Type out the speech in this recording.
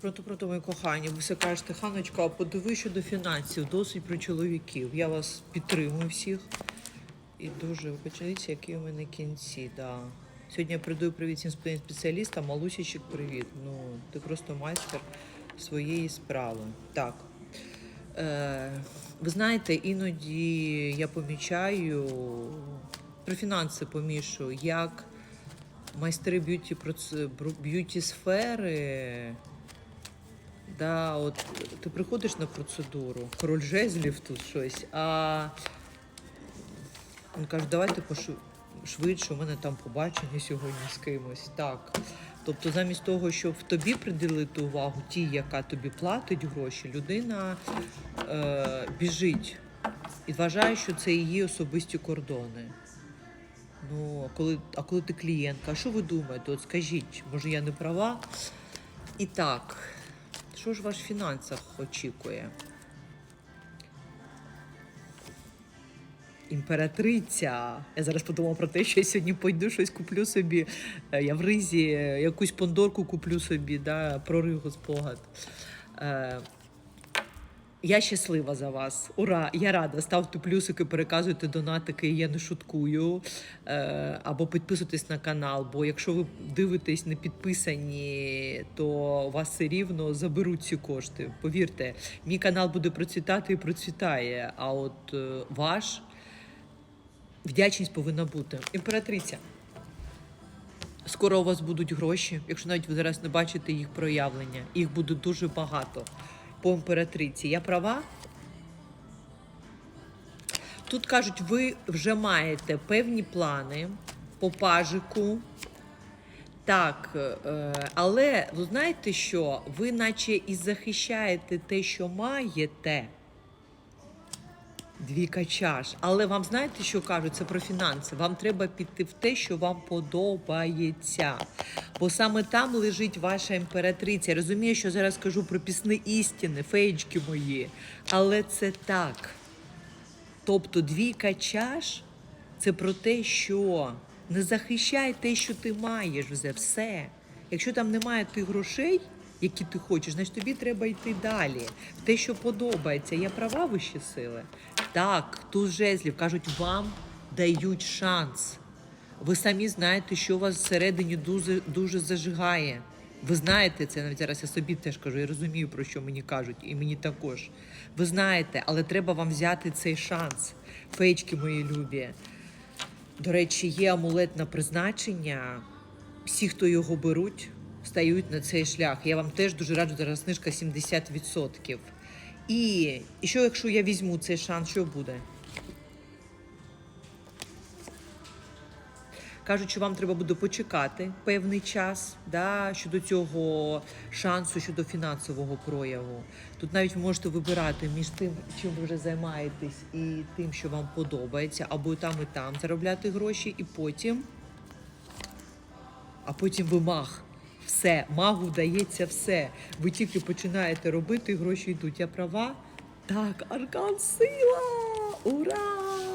Проти проти мої кохані, ви все кажете, Ханочка, подиви щодо фінансів, досить про чоловіків. Я вас підтримую всіх. І дуже ви подивіться, які у мене кінці. Да. Сьогодні я прийду і привіт всім своїм спеціалістам, Малусічик, привіт. Ну, ти просто майстер своєї справи. Так. Е, ви знаєте, іноді я помічаю, про фінанси помішую, як майстри б'юті сфери. Да, от ти приходиш на процедуру, король жезлів тут щось, а він каже, давайте пошу... швидше, у мене там побачення сьогодні з кимось. Так. Тобто, замість того, щоб в тобі приділити увагу, ті, яка тобі платить гроші, людина е, біжить і вважає, що це її особисті кордони. Ну, а коли, а коли ти клієнтка, а що ви думаєте? От скажіть, може я не права? І так, що ж ваш фінансах очікує? Імператриця. Я зараз подумала про те, що я сьогодні пойду щось куплю собі. Е, Я в ризі е, якусь пондорку куплю собі, да, про спогад. Я щаслива за вас. Ура! Я рада. Ставте плюсики, переказуйте донатики, я не шуткую. Е, або підписуйтесь на канал, бо якщо ви дивитесь не підписані, то вас все рівно заберуть ці кошти. Повірте, мій канал буде процвітати і процвітає. А от е, ваш вдячність повинна бути. Імператриця. Скоро у вас будуть гроші, якщо навіть ви зараз не бачите їх проявлення. Їх буде дуже багато по імператриці. Я права? Тут кажуть, ви вже маєте певні плани по пажику. Так, е, але ви знаєте що? Ви наче і захищаєте те, що маєте. Двіка чаш. Але вам знаєте, що кажуть? Це про фінанси. Вам треба піти в те, що вам подобається. Бо саме там лежить ваша імператриця. Я розумію, що зараз кажу про пісни істини, феєчки мої. Але це так. Тобто двійка чаш це про те, що не захищай те, що ти маєш вже все. Якщо там немає тих грошей, які ти хочеш, значить тобі треба йти далі. В те, що подобається. Я права вищі сили. Так, тут жезлів кажуть, вам дають шанс. Ви самі знаєте, що вас всередині дуже, дуже зажигає. Ви знаєте це, навіть зараз я собі теж кажу, я розумію, про що мені кажуть, і мені також. Ви знаєте, але треба вам взяти цей шанс. Феєчки мої любі. До речі, є амулет на призначення. Всі, хто його беруть, стають на цей шлях. Я вам теж дуже раджу, зараз знижка 70%. І, і що, якщо я візьму цей шанс, що буде? Кажуть, що вам треба буде почекати певний час да, щодо цього шансу, щодо фінансового прояву. Тут навіть можете вибирати між тим, чим ви вже займаєтесь, і тим, що вам подобається, або там, і там заробляти гроші, і потім. А потім ви маг. Все, магу дається все. Ви тільки починаєте робити, гроші йдуть. Я права? Так, аркан сила! Ура!